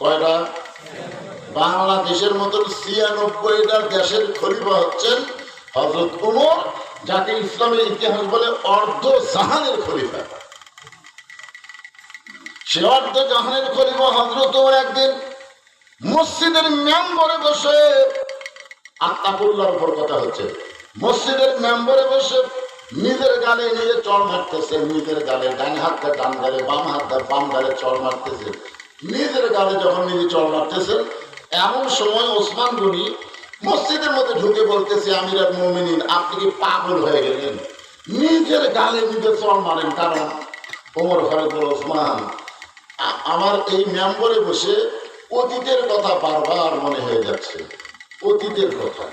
কয়টা? বাংলাদেশের মতন ছিয়ানব্বইটা দেশের খলিফা হচ্ছেন হজরত উমর, যাকে ইসলামের ইতিহাস বলে অর্ধ জাহানের খলিফা। সে অর্ধ জাহানের খলিফা হজরত উমর একদিন মসজিদের মেম্বরে বসে আত্মাকুল্লার উপর কথা হচ্ছে। মসজিদের মেম্বরে বসে নিজের গালে নিজে চড় মারতেছে, নিজের গালে ডান হাতটা ডান গালে বাম হাতটা বাম গালে চড় মারতেছে। নিজের গালে যখন নিজে চল মারতেছেন এমন সময় ওসমান গনি মসজিদের মধ্যে ঢুকে বলতেছে আমির মোমিনিন আপনি কি পাগল হয়ে গেলেন? নিজের গালে নিজে চল মারেন কারণ ওমর ফারুক বলে, ওসমান আমার এই মেম্বরে বসে অতীতের কথা বারবার মনে হয়ে যাচ্ছে অতীতের কথা।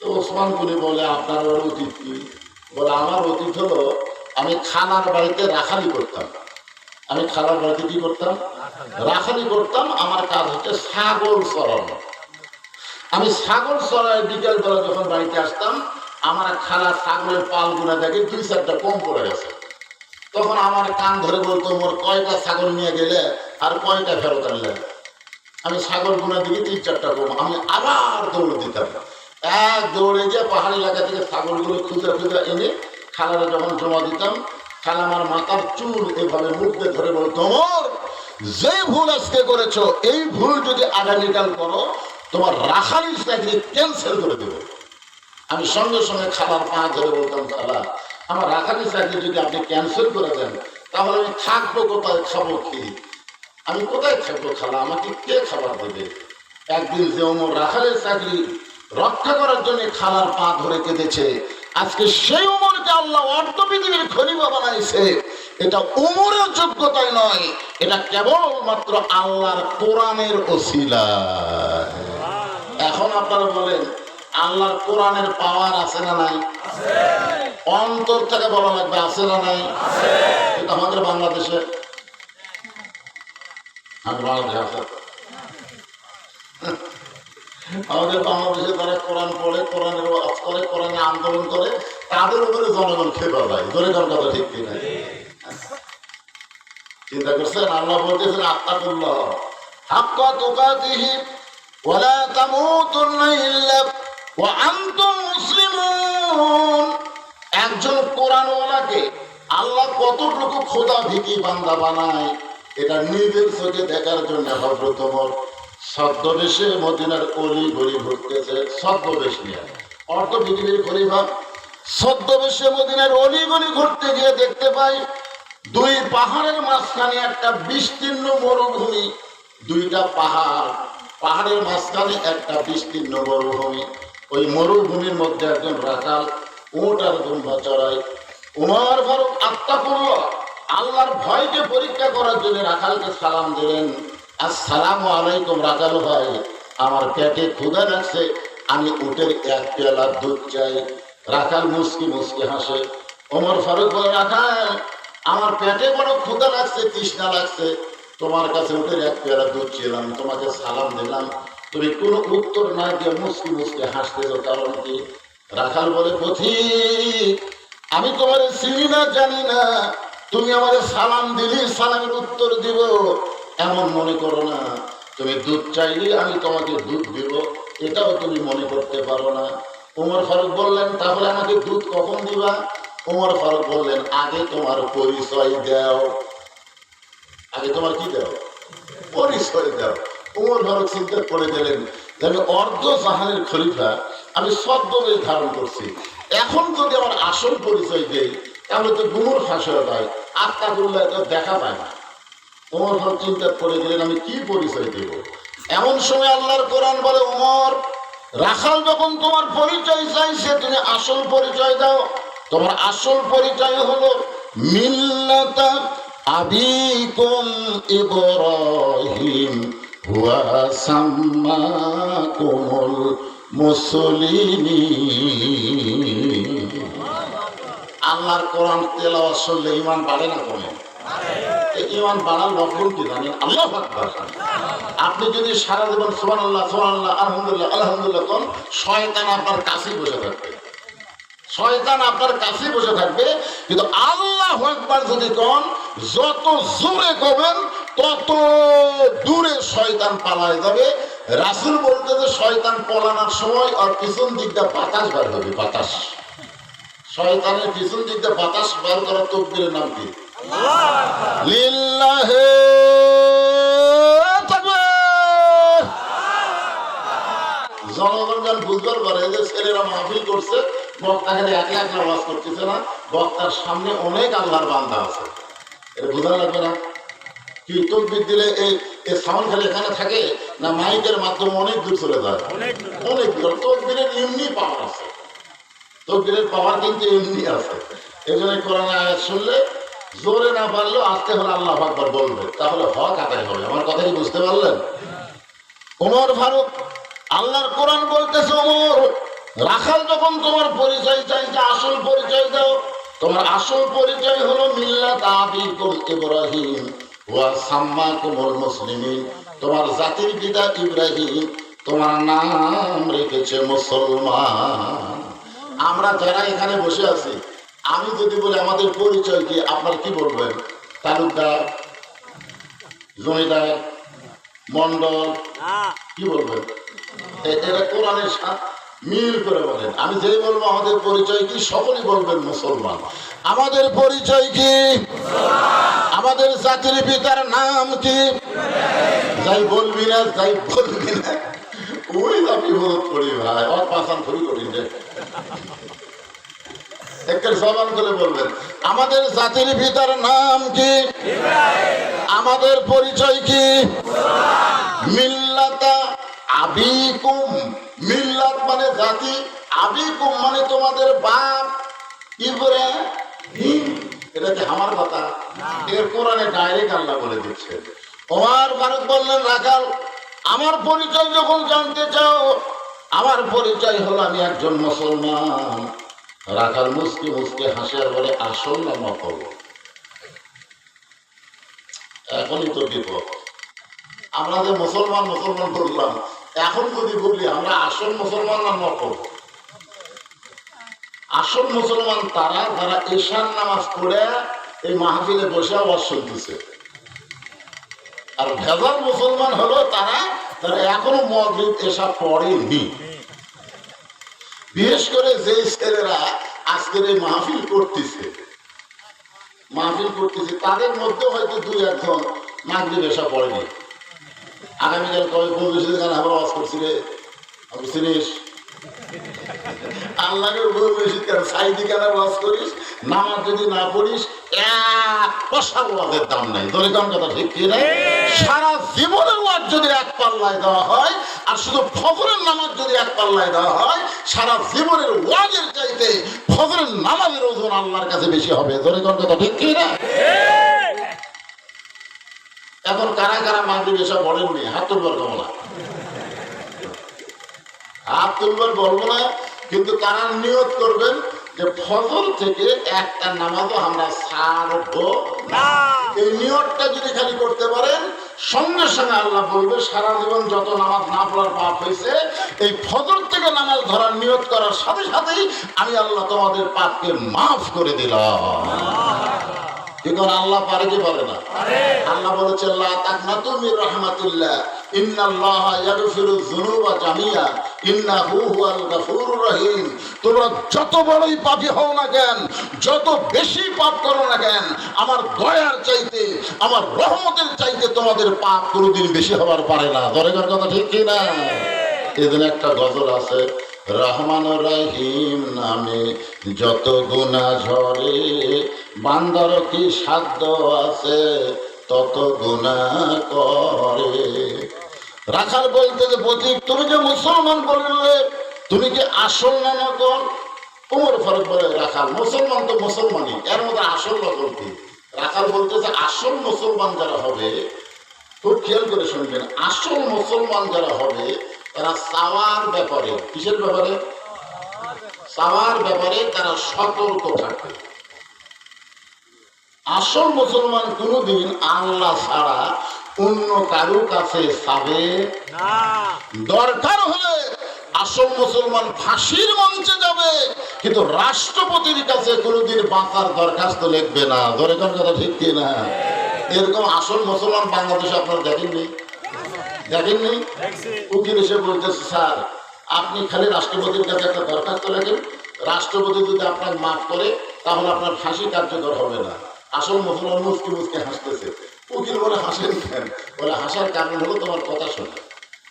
তো ওসমান গনি বলে আপনার অতীত কি? বলে আমার অতীত হলো আমি খানার বাড়িতে রাখালি করতাম। আমি খানার বাড়িতে কি করতাম? রাখালি করতাম, আমার কাজ হচ্ছে ছাগল চড়ানো। আমি ছাগল চড়ায় বিকেল বেলা যখন বাড়িতে আসতাম, আমার খালা ছাগলের পাল গুনা দেখে দুই চারটা কম পড়ে গেছে। তখন আমার কান ধরে বলতো, মোর কয়টা ছাগল নিয়ে গেলে আর কয়টা ফেরত আনলে? আমি ছাগল গুনা দিকে তিন চারটা কম, আমি আবার দৌড় দিতাম। এক দৌড়ে গিয়ে পাহাড়ি এলাকা থেকে ছাগলগুলো খুঁজে খুঁজে এনে খালারে যখন জমা দিতাম খালা আমার মাথার চুল এভাবে মুখে ধরে বলতো তোমার যে ভুল আজকে করেছ, এই ভুল যদি আগামীকাল করো, তোমার রাখালি চাকরি ক্যান্সেল করে দেবো। আমি সঙ্গে সঙ্গে খালার পা ধরে বলতাম খালা আমার রাখালি চাকরি যদি আপনি ক্যান্সেল করে দেন, তাহলে আমি থাকব কোথায়, খাব কি? আমি কোথায় থাকব, খালা? আমাকে কে খাবার দেবে? একদিন যে ওমর রাখালের চাকরি রক্ষা করার জন্য খালার পা ধরে কেঁদেছে আজকে সেই উমরকে আল্লাহ অর্ধ পৃথিবীর খলিফা বানাইছে। এটা উমরের যোগ্যতায় নয়, এটা কেবলমাত্র আল্লাহর কোরআনের ওসিলা। এখন আপনারা বলেন, আল্লাহর কোরআনের পাওয়ার আছে না নাই? অন্তর থেকে বলা লাগবে, আছে না নাই? এটা আমাদের বাংলাদেশে। আমাদের বাংলাদেশে আছে। আমাদের বাংলাদেশে তারা কোরআন পড়ে, কোরআনের ওয়াজ করে, কোরআনে আন্দোলন করে, তাদের উপরে জনগণ খেপা যায়। ধরে কোন কথা ঠিক কিনা? চিন্তা করছেন? আল্লাহ বলতেছেন, আত্মাকুল্লাহ। হাক্কা তুকাতিহি ওয়ালা তামুতুন্না ইল্লা মুসলিমুন। একজন আল্লাহ কতটুকু খোদা ভিকি বান্দা বানায়, এটা নিজের চোখে দেখার জন্য হজরত ওমর ছদ্মবেশে মদিনার অলি গলি ঘুরতেছে, ছদ্মবেশ নিয়ে। অর্থ পৃথিবীর পরিবার ছদ্মবেশে মদিনার অলি গলি ঘুরতে গিয়ে দেখতে পাই, দুই পাহাড়ের মাঝখানে একটা বিস্তীর্ণ মরুভূমি, দুইটা পাহাড়। পাহাড়ের মাঝখানে একটা বিস্তীর্ণ মরুভূমি। ওই মরুভূমির মধ্যে একজন রাখাল উঁট আর দুম্বা চড়ায়। উমার ফারুক আত্মা করল আল্লাহর ভয়কে পরীক্ষা করার জন্য রাখালকে সালাম দিলেন। আসসালামু আলাইকুম রাখাল ভাই। আমার পেটে ক্ষুধা লাগছে, আমি উটের এক পেয়ালা দুধ চাই। রাখাল মুসকি মুসকি হাসে, ওমর ফারুক বলে রাখাল, আমার পেটে বড় ক্ষুধা লাগছে, তৃষ্ণা লাগছে। তোমার কাছে উঠে এক পেয়ালা দুধ ছিলাম তোমাকে সালাম দিলাম। তুমি কোনো উত্তর না দিয়ে মুসকি মুসকি হাসতেছ কারণ কি? রাখাল বলে, পথিক, আমি তোমার চিনি না, জানি না। তুমি আমার সালাম দিলি, সালামের উত্তর দিব। এমন মনে করো না, তুমি দুধ চাইলে আমি তোমাকে দুধ দিব, এটাও তুমি মনে করতে পারো না। উমর ফারুক বললেন, তাহলে আমাকে দুধ কখন দিবা? উমর ফারুক বললেন, আগে তোমার পরিচয় দাও। আগে তোমার কি দাও? পরিচয় দাও। উমর ফারুক চিন্তা করে দিলেন আমি অর্ধ জাহানের খলিফা আমি সদ্যবেশ ধারণ করছি। এখন যদি আমার আসল পরিচয় দেই, তাহলে তো গুমর ফাঁস যায় আত্মা করলে দেখা পায় না। উমর ফারুক চিন্তা করে দিলেন আমি কি পরিচয় দেব? এমন সময় আল্লাহর কোরআন বলে, ওমর, রাখাল যখন তোমার পরিচয় চাইছে তুমি আসল পরিচয় দাও। তোমার আসল পরিচয় হলো মিল্লাতা আবিকুম ইব্রাহিম, হুয়া সাম্মাকুমুল মুসলিমিন। আল্লাহর কোরআন তেলাওয়াত শুনলে ইমান বাড়ে না কমে? কিন্তু আল্লাহ একবার যদি কন, যত জোরে কবেন, তত দূরে শয়তান পালায় যাবে। রাসুল বলতে যে শয়তান পলানোর সময় আর পিছন দিকটা বাতাস বার হবে, বাতাস। শয়তানের পিছন দিকটা বাতাস বার করার তকবীরের নাম কি? জনগণ গান বুঝবার পারে যে ছেলেরা মাহফিল করছে বক্তা খালি এক এক নামাজ করতেছে না বক্তার সামনে অনেক আল্লাহর বান্দা আছে। এটা বোঝা লাগবে না? কি তকবির দিলে এই এই সাউন্ড খালি এখানে থাকে না মাইকের মাধ্যমে অনেক দূর চলে যায়? অনেক দূর। তকবিরের এমনি পাওয়ার আছে। তকবিরের পাওয়ার কিন্তু এমনি আছে। এই জন্য কোরআন আয়াত শুনলে জোরে না পারলেও আস্তে হলে আল্লাহ আকবার বলবে। তাহলে হক আদায় হবে। আমার কথা কি বুঝতে পারলেন? ওমর ফারুক, আল্লাহর কোরআন বলতেছে ওমর রাখাল যখন তোমার পরিচয় চাইছে আসল পরিচয় দাও, তোমার আসল পরিচয় হলো মিল্লাত আবিকুম ইব্রাহিম ওয়া সাম্মাকুমুল মুসলিমিন। তোমার জাতির পিতা ইব্রাহিম, তোমার নাম রেখেছে মুসলমান। আমরা যারা এখানে বসে আছি আমি যদি বলি আমাদের পরিচয় কি আপনার কি বলবেন? তালুকদার জমিদার মন্ডল কি বলবেন? এটা কোরআনের সাথে মিল করে বলেন। আমি যেই বলব আমাদের পরিচয় কি সকলেই বলবেন মুসলমান। আমাদের পরিচয় কি? আমাদের জাতির পিতার নাম কি? যাই বলবি না যাই বলবি না। ওই আমি বিপদ করি ভাই। অর পাশান খুবই কঠিন রে একটা জবান করে বলবেন। আমাদের জাতির পিতার নাম কি? আমাদের পরিচয় কি? মিল্লাতা আবিকুম। মিল্লাত মানে জাতি আবিকুম মানে তোমাদের বাপ। ইব্রাহিম। এটা কি আমার কথা? এর কোরআনে ডাইরেক্ট আল্লাহ বলে দিচ্ছে। ওমার ফারুক বললেন রাখাল আমার পরিচয় যখন জানতে চাও আমার পরিচয় হলো আমি একজন মুসলমান। রাখাল মুসকি মুসকি হাসে আর বলে আসল না নকল এখনই তো বিপদ। আমরা যে মুসলমান মুসলমান বললাম, এখন যদি বলি, আমরা আসল মুসলমান না নকল আসল মুসলমান, তারা যারা ঈশান নামাজ পড়ে, এই মাহফিলে বসে আওয়াজ শুনতেছে। আর ভেজাল মুসলমান হলো তারা তারা এখনও মগরিব এসা পড়েনি। বিশেষ করে যে ছেলেরা আজকের এই মাহফিল করতেছে মাহফিল করতেছে তাদের মধ্যে হয়তো দুই একজন মাগরিব এসা পড়েনি। আগামীকাল কবে বলবি সেদিন আবার আওয়াজ করছি রে? আমি চিনিস? আল্লাহকে কেন সাইদি কেন ওয়াজ করিস? নামাজ যদি না পড়িস এক পয়সা ওয়াজের দাম নাই। কোন কথা ঠিক কি সারা জীবনের যদি এক পাল্লায় দেওয়া হয়, আর শুধু ফজরের নামাজ যদি এক পাল্লায় দেওয়া হয়, সারা জীবনের ওয়াজের চাইতে ফজরের নামাজের ওজন আল্লাহর কাছে বেশি হবে। ধরে কোন কথা, ঠিক কি না এখন কারা কারা মাগরিব এসব বলেননি হাত তুলবার কমো না হাত তুলবার বলব না, কিন্তু কারা নিয়ত করবেন যে ফজর থেকে একটা নামাজও আমরা ছাড়বো না। এই নিয়তটা যদি খালি করতে পারেন সঙ্গে সঙ্গে আল্লাহ বলবে সারা জীবন যত নামাজ না পড়ার পাপ হয়েছে এই ফজর থেকে নামাজ ধরার নিয়ত করার সাথে সাথেই আমি আল্লাহ তোমাদের পাপকে মাফ করে দিলাম। যত বড়ই হও না কেন, যত বেশি পাপ করো না কেন, আমার দয়ার চাইতে, আমার রহমতের চাইতে তোমাদের পাপ কোনোদিন বেশি হবার পারে না। দরেকার কথা ঠিক কি না এদিন একটা গজল আছে রহমান রহিম নামে যত গুণা ঝরে, বান্দার কি সাধ্য আছে, তত গুণা করে। রাখাল বলতে যে প্রতীক তুমি যে মুসলমান বললে, তুমি কি আসল না নকল? উমর ফারুক বলে, রাখাল, মুসলমান তো মুসলমানই, এর মধ্যে আসল নকল কি? রাখাল বলতেছে আসল মুসলমান যারা হবে, খুব খেয়াল করে শুনবেন, আসল মুসলমান যারা হবে তারা চাওয়ার ব্যাপারে, কিসের ব্যাপারে? চাওয়ার ব্যাপারে তারা সতর্ক থাকবে আসল মুসলমান কোনোদিন আল্লাহ ছাড়া অন্য কারও কাছে চাবে দরকার হলে আসল মুসলমান ফাঁসির মঞ্চে যাবে, কিন্তু রাষ্ট্রপতির কাছে কোনোদিন বাঁচার দরখাস্ত লিখবে না। ধরে কোন কথা ঠিক কি না এরকম আসল মুসলমান বাংলাদেশে আপনারা দেখেননি? দেখেননি? উকিল এসে বলতেছে স্যার আপনি খালি রাষ্ট্রপতির কাছে একটা দরখাস্ত লেখেন। রাষ্ট্রপতি যদি আপনার মাফ করে তাহলে আপনার ফাঁসি কার্যকর হবে না। আসল মুসলমান মুসকি মুসকে হাসতেছে। উকিল বলে হাসেন কেন? বলে হাসার কারণ হলো তোমার কথা শোনা।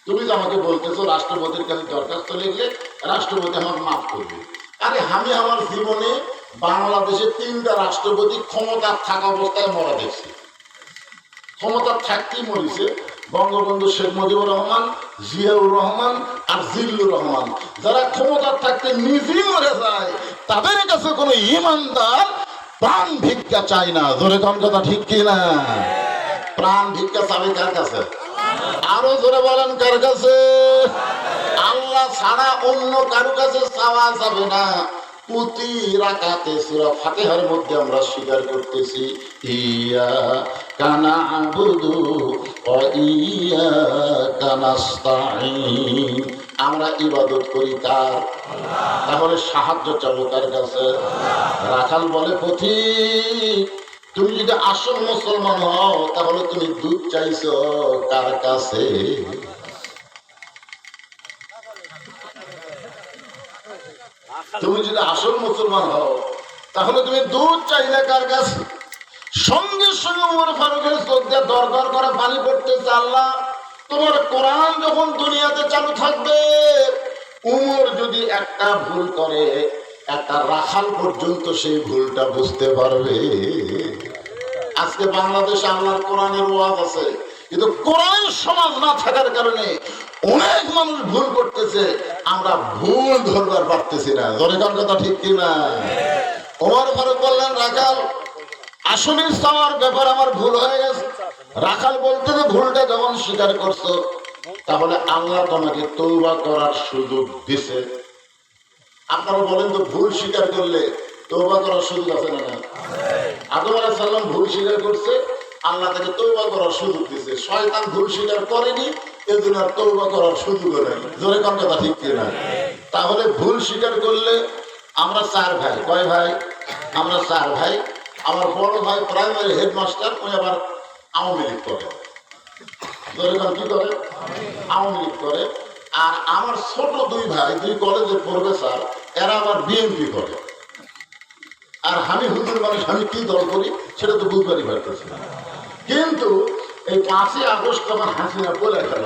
তুমি যে আমাকে বলতেছো রাষ্ট্রপতির কাছে দরখাস্ত লিখলে রাষ্ট্রপতি আমার মাফ করবে। আরে আমি আমার জীবনে বাংলাদেশে তিনটা রাষ্ট্রপতি ক্ষমতা থাকা অবস্থায় মরা দেখছি। ক্ষমতা থাকতেই মরিছে বঙ্গবন্ধু শেখ মুজিবুর রহমান, জিয়াউর রহমান আর জিল্লুর রহমান। যারা ক্ষমতার থাকতে নিজেই মরে যায়, তাদের কাছে কোনো ইমানদার প্রাণ ভিক্ষা চায় না। জোরে কোন কথা ঠিক কি না? প্রাণ ভিক্ষা চাবে কার কাছে? আরও জোরে বলেন কার কাছে? আল্লাহ ছাড়া অন্য কারও কাছে চাওয়া যাবে না। প্রতি রাকাতে সূরা ফাতিহার মধ্যে আমরা স্বীকার করতেছি, ইয়া কানা আবুদু ইয়া কানাস্তাইন আমরা ইবাদত করি তার তাহলে সাহায্য চাবো কার কাছে? রাখাল বলে পথিক তুমি যদি আসল মুসলমান হও, তাহলে তুমি দুধ চাইছো কার কাছে? তুমি যদি আসল মুসলমান হও, তাহলে তুমি দুধ চাইলে কার কাছে? সঙ্গে সঙ্গে উমর ফারুকের চোখ দিয়ে দর দর করে পানি পড়তেছে আল্লাহ তোমার কোরআন যখন দুনিয়াতে চালু থাকবে, উমর যদি একটা ভুল করে, একটা রাখাল পর্যন্ত সেই ভুলটা বুঝতে পারবে। আজকে বাংলাদেশে আল্লাহর কোরআনের ওয়াজ আছে, কিন্তু কোরআন সমাজ না থাকার কারণে অনেক মানুষ ভুল করতেছে। আমরা ভুল ধরবার পারতেছি না। জনগণ কথা ঠিক কিনা? ওমর ফারুক বললেন, রাখাল আসলে চাওয়ার ব্যাপার আমার ভুল হয়ে গেছে। রাখাল বলতে যে ভুলটা যখন স্বীকার করছ, তাহলে আল্লাহ তোমাকে তৌবা করার সুযোগ দিছে। আপনারা বলেন তো, ভুল স্বীকার করলে তৌবা করার সুযোগ আছে না আদম সালাম ভুল স্বীকার করছে, আল্লাহ তাকে তৌবা করার সুযোগ দিছে। শয়তান ভুল স্বীকার করেনি এজন্য আর তৌবা করার সুযোগ নেই। জোরে কোন কথা ঠিক কিনা? তাহলে ভুল স্বীকার করলে আমরা চার ভাই। কয় ভাই? আমরা চার ভাই। আমার বড় ভাই প্রাইমারি হেডমাস্টার ওই আবার আওয়ামী লীগ করে। জোরে কি করে? আওয়ামী লীগ করে। আর আমার ছোট দুই ভাই, দুই কলেজের প্রফেসর এরা আবার বিএনপি করে। আর আমি হুজুর মানুষ, আমি কি দল করি, সেটা তো বুঝবারই পারতেছি না। কিন্তু এই পাঁচই আগস্ট যখন হাসিনা বলে গেল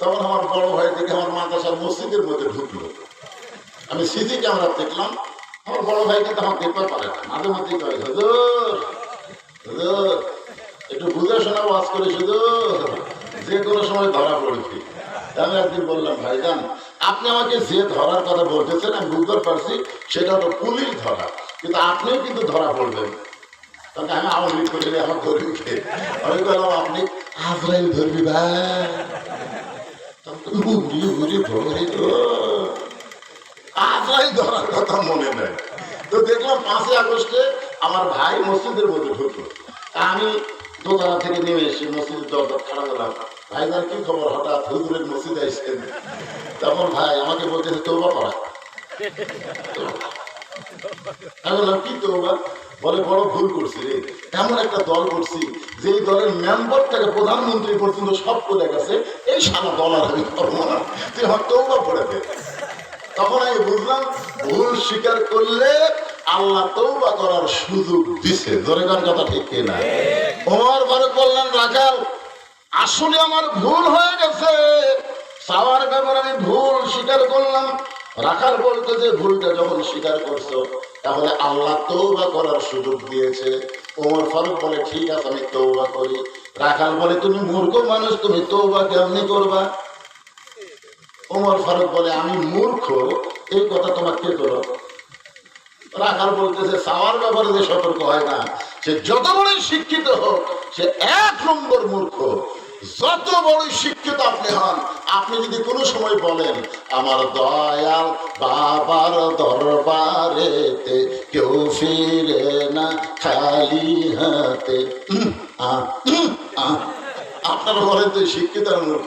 তখন আমার বড় ভাই থেকে আমার মাদ্রাসার মসজিদের মধ্যে ঢুকলো। আমি সিসি ক্যামেরা দেখলাম, আমার বড় ভাইকে তো আমার দেখতে পারে না। মাঝে মধ্যে কয়, হুজুর হুজুর, একটু বুঝে শোনা ওয়াজ করে শুধু যে কোনো সময় ধরা পড়েছি। আমি একদিন বললাম ভাই ভাইজান, আপনি আমাকে যে ধরার কথা বলতেছেন, আমি বুঝতে পারছি, সেটা হলো পুলিশ ধরা। কিন্তু আপনিও কিন্তু ধরা পড়বেন। তখন আমি আওয়ামী লীগ করে আমি বললাম, আপনি আজরাইল ধরবি ভাই উড়ি ভরে গো। আজরাইল ধরার কথা মনে নেই। তো দেখলাম পাঁচই আগস্টে আমার ভাই মসজিদের মধ্যে ঢুকলো। আমি দোতলা থেকে নেমে এসে মসজিদের দরজা খাড়া করলাম। ভাইজান কি খবর? হঠাৎ হুজুরের মসজিদে আসছেন? তখন ভাই আমাকে বলতেছে, তৌবা করা। আমি বললাম, কি তৌবা? বলে বড় ভুল করছি রে। এমন একটা দল করছি যে দলের মেম্বার থেকে প্রধানমন্ত্রী পর্যন্ত সব করে গেছে, এই সারা দল আর আমি করব না। তুই আমার তৌবা করে দে। তখন আমি বুঝলাম, ভুল স্বীকার করলে আল্লাহ তৌবা করার সুযোগ দিছে। ধরে কার কথা ঠিক কিনা ওমর ফারুক বললেন রাখাল আসলে আমার ভুল হয়ে গেছে। চাওয়ার ব্যাপারে আমি ভুল স্বীকার করলাম। রাখাল বলতে যে ভুলটা যখন স্বীকার করছ তাহলে আল্লাহ তৌবা করার সুযোগ দিয়েছে। ওমর ফারুক বলে, ঠিক আছে, আমি তৌবা করি। রাখাল বলে, তুমি মূর্খ মানুষ, তুমি তৌবা কেমনি করবা? ওমর ফারুক বলে, আমি মূর্খ? এই কথা তোমার কে করো রাখাল বলতেছে চাওয়ার ব্যাপারে যে সতর্ক হয় না। সে যত বড়ই শিক্ষিত হোক, সে এক নম্বর মূর্খ। যত বড় শিক্ষিত আপনি হন, আপনি যদি কোনো সময় বলেন, আমার দয়াল বাবার দরবারেতে কেউ ফিরে না, খালি হাতে। আপনার বলেন তো শিক্ষিত মূর্খ।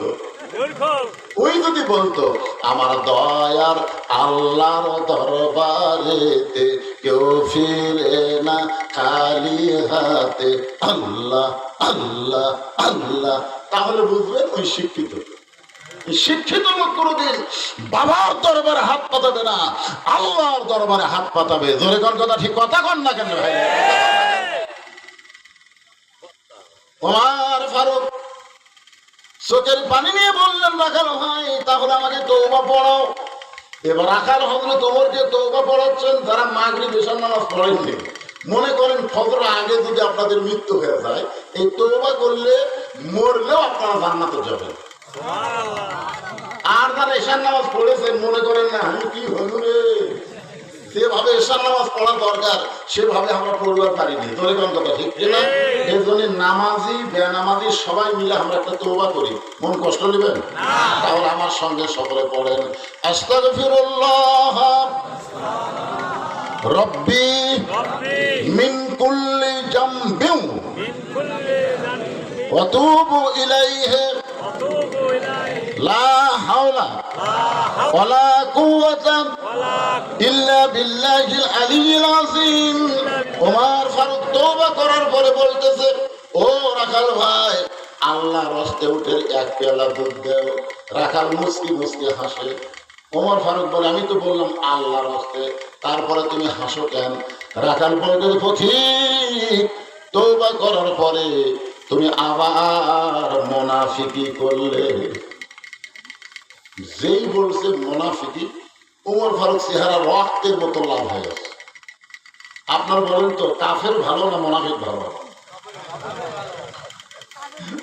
ওই যদি বলতো, আমার দয়ার আল্লাহর দরবারেতে কেউ ফিরে না, খালি হাতে আল্লাহ আল্লাহ আল্লাহ। তাহলে বুঝবেন ওই শিক্ষিত। শিক্ষিত লোক কোনোদিন বাবার দরবারে হাত পাতাবে না, আল্লাহর দরবারে হাত পাতাবে। জোরে কোন কথা? ঠিক কথা কন না কেন ভাই? ওমর ফারুক চোখের পানি নিয়ে বললেন রাখাল ভাই তাহলে আমাকে তৌবা পড়াও এবার রাখাল হজরত ওমরকে তৌবা পড়াচ্ছেন তারা মাগরি বেশার নামাজ পড়েননি। মনে করেন ফজর আগে যদি আপনাদের মৃত্যু হয়ে যায় এই তৌবা করলে মরলেও আপনারা জান্নাতে যাবেন। আর যারা এশার নামাজ পড়েছেন মনে করেন না আমি কি হইল রে? যেভাবে এশার নামাজ পড়া দরকার সেভাবে আমরা পড়বার পারিনি তোরে কথা ঠিক কিনা এই জন্য নামাজি বেনামাজি সবাই মিলে আমরা একটা তৌবা করি। মন কষ্ট নেবেন? তাহলে আমার সঙ্গে সকলে পড়েন। আস্তাগফিরুল্লাহ। রব্বি মিন কুল্লি জামবিউ ওয়া তুবু ইলাইহি। লা ওয়ালা কুওয়াতা ইল্লা বিল্লাহিল আলিয়্যিল আযীম। ওমর ফারুক তওবা করার পরে বলতেছে, ও রাখাল ভাই আল্লাহ রস্তে উঠে এক পেয়ালা দুধ দেও। রাখাল মুসকি মুসকি হাসে। ওমর ফারুক বলে, আমি তো বললাম আল্লাহ রস্তে তারপরে তুমি হাসো কেন? রাখাল বলতে পথিক তৌবা করার পরে তুমি আবার মোনাফিকি করলে। যেই বলছে মোনাফিকি উমর ফারুক চেহারা রক্তের মতো লাভ হয়ে গেছে। আপনার বলেন তো, কাফের ভালো না মোনাফিক ভালো?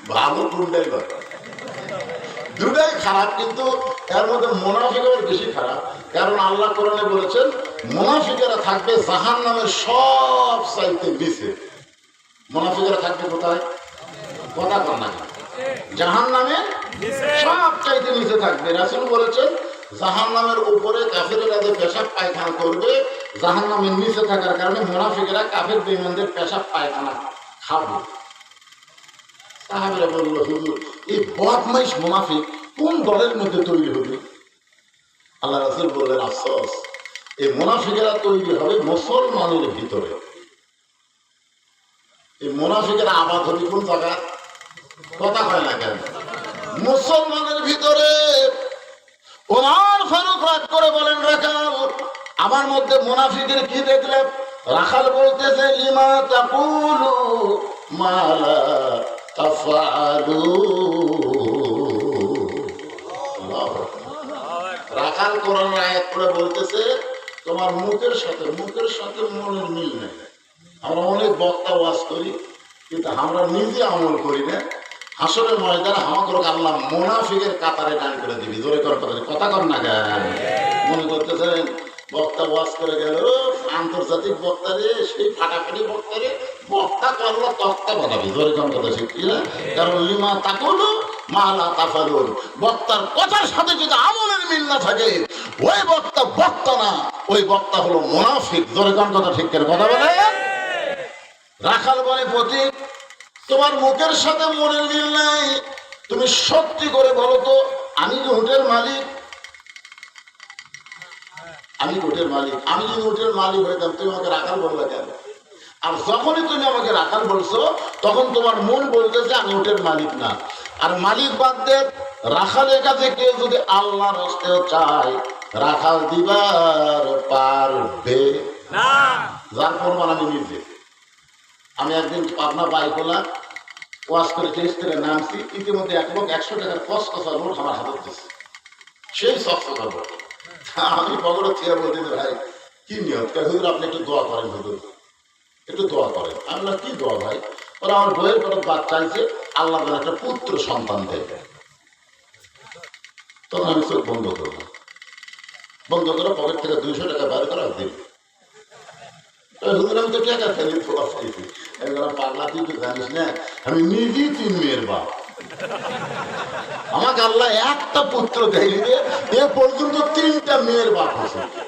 ভালো কোনটাই ভালো। দুটাই খারাপ, কিন্তু এর মধ্যে মোনাফিক বেশি খারাপ। কারণ আল্লাহ কোরআনে বলেছেন, মোনাফিকেরা থাকবে জাহান নামের সব চাইতে নিচে। মোনাফিকেরা থাকবে কোথায়? কথা কর না জাহান নামে সব চাইতে নিচে থাকবে। রাসুল বলেছেন জাহান নামের উপরে কাফেরেরা পেশাব পায়খানা করবে জাহান নামের নিচে থাকার কারণে মোনাফিকেরা কাফের বেইমানদের পেশাব পায়খানা খাবে। সাহাবেরা বলল, হুজুর, এই বদমাইশ মুনাফিক কোন দলের মধ্যে তৈরি হবে? আল্লাহ রাসুল বললেন, আফসোস, এই মুনাফিকেরা তৈরি হবে মুসলমানের ভিতরে। এই মুনাফিকেরা আবাদ হবে কোন জায়গা কথা হয় না কেন? মুসলমানের ভিতরে ওমর ফারুক রাগ করে বলেন, রাখাল, আমার মধ্যে মুনাফিকের কি দেখলে রাখাল বলতেছে, লিমা তাকুলু মালা তাফালু রাখাল কোরআন আয়াত করে বলতেছে, তোমার মুখের সাথে মুখের সাথে মনের মিল নেই। আমরা অনেক বক্তা ওয়াজ করি, কিন্তু আমরা নিজে আমল করি না। আসলে ময়দানে আমাকে আল্লাহ মোনাফিকের কাতারে টান করে দিবি। জোরে কর কথা কথা কর না কেন মনে করতেছেন বক্তা ওয়াজ করে গেল আন্তর্জাতিক বক্তা রে, সেই ফাটাফাটি বক্তা রে, বক্তা করল তক্তা বানাবি। জোরে কর, কথা শিখছি না? কারণ লিমা তাকুলু মালা তাফালুন। বক্তার কথার সাথে যদি আমলের মিল না থাকে, ওই বক্তা বক্তা না, ওই বক্তা হলো মোনাফিক। জোরে কর, কথা ঠিক করে, কথা বলে। রাখাল বলে প্রতীক তোমার মুখের সাথে মনের মিল নাই। তুমি সত্যি করে বলো তো আমি যে হোটেল মালিক? আমি হোটেল মালিক। আমি যদি হোটেল মালিক হইতাম তুমি আমাকে রাখাল বললে কেন? আর যখনই তুমি আমাকে রাখাল বলছো তখন তোমার মন বলতেছে আমি হোটেল মালিক না। আর মালিক বাদ দে রাখালের কাছে কেউ যদি আল্লাহ রস্তেও চায় রাখাল দিবার পারবে। যার প্রমাণ আমি নিজে। আমি একদিন পাবনা বাইক হলা ওয়াশ করে টেস্ট করে নামছি, ইতিমধ্যে এক লোক একশো টাকার কষা নোট আমার হাতে দিচ্ছে সেই শক্ত করব আমি পকেটে থেকে বলতে ভাই, কি নিয়ত? হুজুর, আপনি একটু দোয়া করেন, হুজুর। একটু দোয়া করেন। আমি কি দোয়া, ভাই? ওরা আমার বইয়ের পরে বাচ্চা চাইছে, আল্লাহ একটা পুত্র সন্তান দেয়। তখন আমি চোখ বন্ধ করব বন্ধ করে পকেট থেকে দুইশো টাকা বাইর করা দিল। বাপ। তিনটা মেয়ের বাপ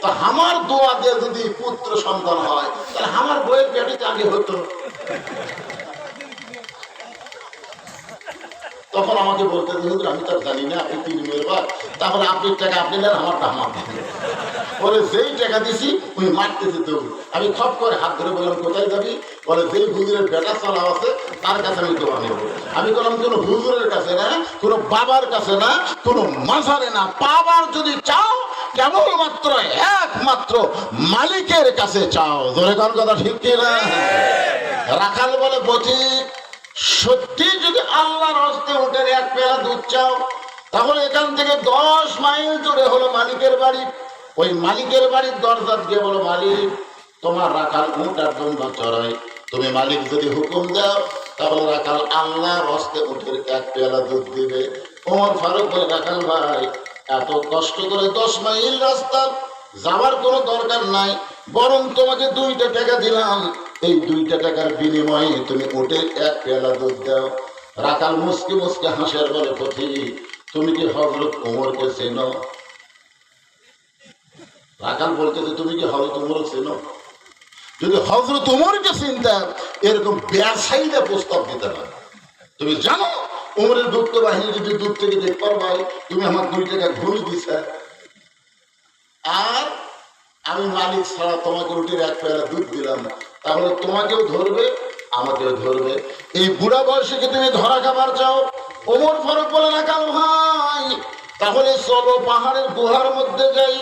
তা আমার দোয়া দিয়ে যদি পুত্র সন্তান হয়, তাহলে আমার বইয়ের পেটে আগে হতো। তখন আমাকে বলতে আমি তো জানি না, আপনি তিন মেয়ের বার তাহলে আপনি টাকা আপনি নেন আমারটা আমার। বলে, যেই টাকা দিছি ওই মারতে যেতে হবে আমি খপ করে হাত ধরে বললাম, কোথায় যাবি? বলে, যেই হুজুরের বেটা চালা আছে, তার কাছে আমি দোয়া নেব। আমি বললাম, কোনো হুজুরের কাছে না, কোনো বাবার কাছে না, কোনো মাঝারে না। পাবার যদি চাও, কেবলমাত্র একমাত্র মালিকের কাছে চাও। ধরে কোন কথা ঠিক কি না? রাখাল বলে, বচিক, সত্যি যদি আল্লাহর হস্তে উঠে এক পেলা দুধ চাও তাহলে এখান থেকে দশ মাইল জুড়ে হলো মালিকের বাড়ি। ওই মালিকের বাড়ির দরজা গিয়ে বলো, মালিক, তোমার রাখাল উঠ আর তোমরা চড়াই তুমি মালিক যদি হুকুম দাও, তাহলে রাখাল আল্লাহর হস্তে উঠে এক পেলা দুধ দিবে। ওমর ফারুক বলে, রাখাল ভাই, এত কষ্ট করে দশ মাইল রাস্তা, যাওয়ার কোনো দরকার নাই। বরং তোমাকে দুইটা টাকা দিলাম। এই দুইটা টাকার বিনিময়ে তুমি উঠে এক পেয়ালা দুধ দাও। রাখাল মুসকে মুসকে হাসের বলে পথি তুমি কি হজরত ওমরকে চেনো? রাখাল বলতেছে তুমি কি হজরত ওমর চেনো? যদি হজরত ওমরকে চিনতাম এরকম ব্যবসায়ীরা প্রস্তাব দিতে পারে তুমি জানো, ওমরের গুপ্ত বাহিনী যদি দূর থেকে দেখ পারবাই তুমি আমার দুই টাকা ঘুরি দিছে। আর আমি মালিক ছাড়া তোমাকে রুটির এক পেয়ালা দুধ দিলাম, তাহলে তোমাকেও ধরবে, আমাকেও ধরবে। এই বুড়া বয়সে কি তুমি ধরা খাবার চাও? ওমর ফারুক বলে না কাল ভাই। তাহলে সব পাহাড়ের গুহার মধ্যে যাই।